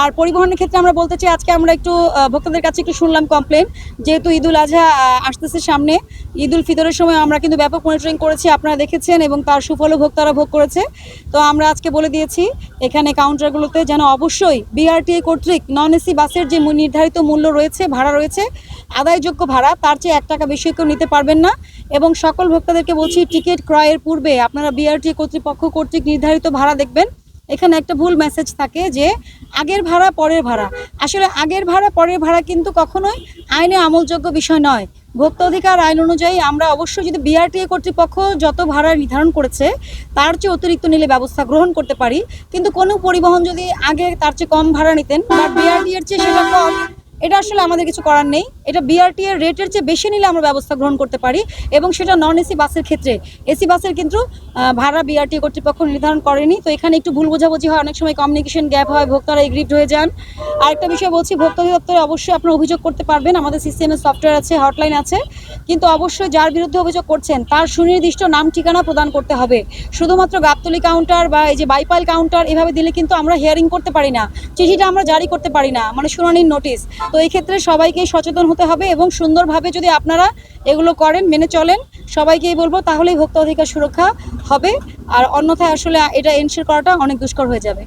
আর পরিবহনের ক্ষেত্রে আমরা বলতে চাই, আজকে আমরা একটু ভোক্তাদের কাছে একটু শুনলাম কমপ্লেন যেহেতু ঈদুল আজহা আসতেছে সামনে ঈদুল ফিতরের সময় আমরা কিন্তু ব্যাপক মনিটরিং করেছি, আপনারা দেখেছেন এবং তার সুফলও ভোক্তারা ভোগ করেছে। তো আমরা আজকে বলে দিয়েছি, এখানে কাউন্টারগুলোতে যেন অবশ্যই বিআরটিএ কর্তৃক নন এসি বাসের যে নির্ধারিত মূল্য রয়েছে, ভাড়া রয়েছে, আদায়যোগ্য ভাড়া, তার চেয়ে এক টাকা বেশি কেউ নিতে পারবেন না। এবং সকল ভোক্তাদেরকে বলছি, টিকিট ক্রয়ের পূর্বে আপনারা বিআরটিএ কর্তৃপক্ষ কর্তৃক নির্ধারিত ভাড়া দেখবেন। এখানে একটা ভুল মেসেজ থাকে যে আগের ভাড়া, পরের ভাড়া। আসলে আগের ভাড়া, পরের ভাড়া কিন্তু কখনোই আইনে আমলযোগ্য বিষয় নয়। ভোক্তা অধিকার আইন অনুযায়ী আমরা অবশ্যই যদি বিআরটিএ কর্তৃপক্ষ যত ভাড়া নির্ধারণ করেছে, তার চেয়ে অতিরিক্ত নিলে ব্যবস্থা গ্রহণ করতে পারি। কিন্তু কোনো পরিবহন যদি আগে তার চেয়ে কম ভাড়া নিতেন, বা বিআরটিএর চেয়ে সেটা কম এটা আসলে আমাদের কিছু করার নেই। এটা বিআরটি এর রেটের চেয়ে বেশি নিলে আমরা ব্যবস্থা গ্রহণ করতে পারি এবং সেটা নন এসি বাসের ক্ষেত্রে। এসি বাসের কিন্তু ভাড়া বিআরটি কর্তৃপক্ষ নির্ধারণ করেনি। তো এখানে একটু ভুল বোঝাবুঝি হয়। অনেক সময় কমিউনিকেশন গ্যাপ হয়, ভোক্তারা এগ্রিড হয়ে যান। আরেকটা বিষয় বলছি, ভোক্তা অধিদপ্তরে অবশ্যই আপনারা অভিযোগ করতে পারবেন। আমাদের সিস্টেমের সফটওয়্যার আছে হটলাইন আছে। কিন্তু অবশ্যই যার বিরুদ্ধে অভিযোগ করছেন, তার সুনির্দিষ্ট নাম, ঠিকানা প্রদান করতে হবে। শুধুমাত্র গাবতলি কাউন্টার বা এই যে বাইপাল কাউন্টার এভাবে দিলে কিন্তু আমরা হিয়ারিং করতে পারি না। চিঠিটা আমরা জারি করতে পারি না। মানে শুনানির নোটিশ তো এই ক্ষেত্রে সবাইকে সচেতন হতে হবে এবং সুন্দরভাবে যদি আপনারা এগুলো করেন, মেনে চলেন, সবাইকেই বলব তাহলেই ভোক্তা অধিকার সুরক্ষা হবে। আর অন্যথায় আসলে এটা এনশিওর করাটা অনেক দুষ্কর হয়ে যাবে।